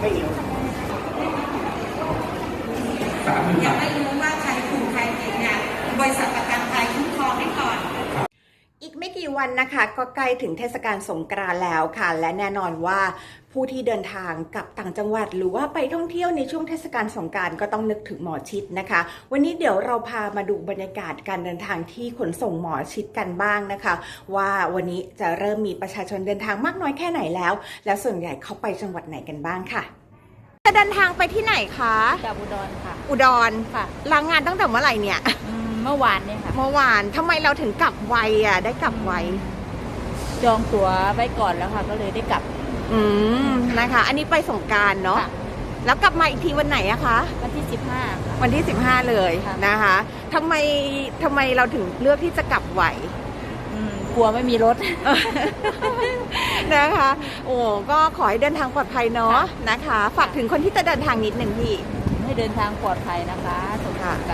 ไม่รู้ยังไม่รู้ว่า 4 วันนะคะ ก็ใกล้ถึงเทศกาลสงกรานแล้วค่ะ และแน่นอนว่าผู้ที่เดินทางกับต่างจังหวัด หรือว่าไปท่องเที่ยวในช่วงเทศกาลสงการานก็ต้องนึกถึงหมอชิดนะคะ วันนี้เดี๋ยวเราพามาดูบรรยากาศการเดินทางที่ขนส่งหมอชิดกันบ้างนะคะ ว่าวันนี้จะเริ่มมีประชาชนเดินทางมากน้อยแค่ไหนแล้ว และส่วนใหญ่เขาไปจังหวัดไหนกันบ้างค่ะจะเดินทางไปที่ไหนคะจากอุดรค่ะ อุดรค่ะลางงานตั้งแต่เมื่อไหร่เนี่ย เมื่อวานเนี่ยค่ะ เมื่อวานทำไมเราถึงกลับไวอะ ได้กลับไว จองตั๋วไว้ก่อนแล้วค่ะ ก็เลยได้กลับอืมนะคะ อันนี้ไปสงกรารเนาะ ค่ะแล้วกลับมาอีกทีวันไหนอะคะ วันที่ 15ค่ะ วันที่ 15 เลยค่ะ นะคะทำไมทำไมเราถึงเลือกที่จะกลับไหว อืมกลัวไม่มีรถ นะคะ โอ้ก็ขอให้เดินทางปลอดภัยเนาะนะคะ ฝากถึงคนที่จะเดินทางนิดหนึ่งพี่ ให้เดินทางปลอดภัยนะคะสงกรารส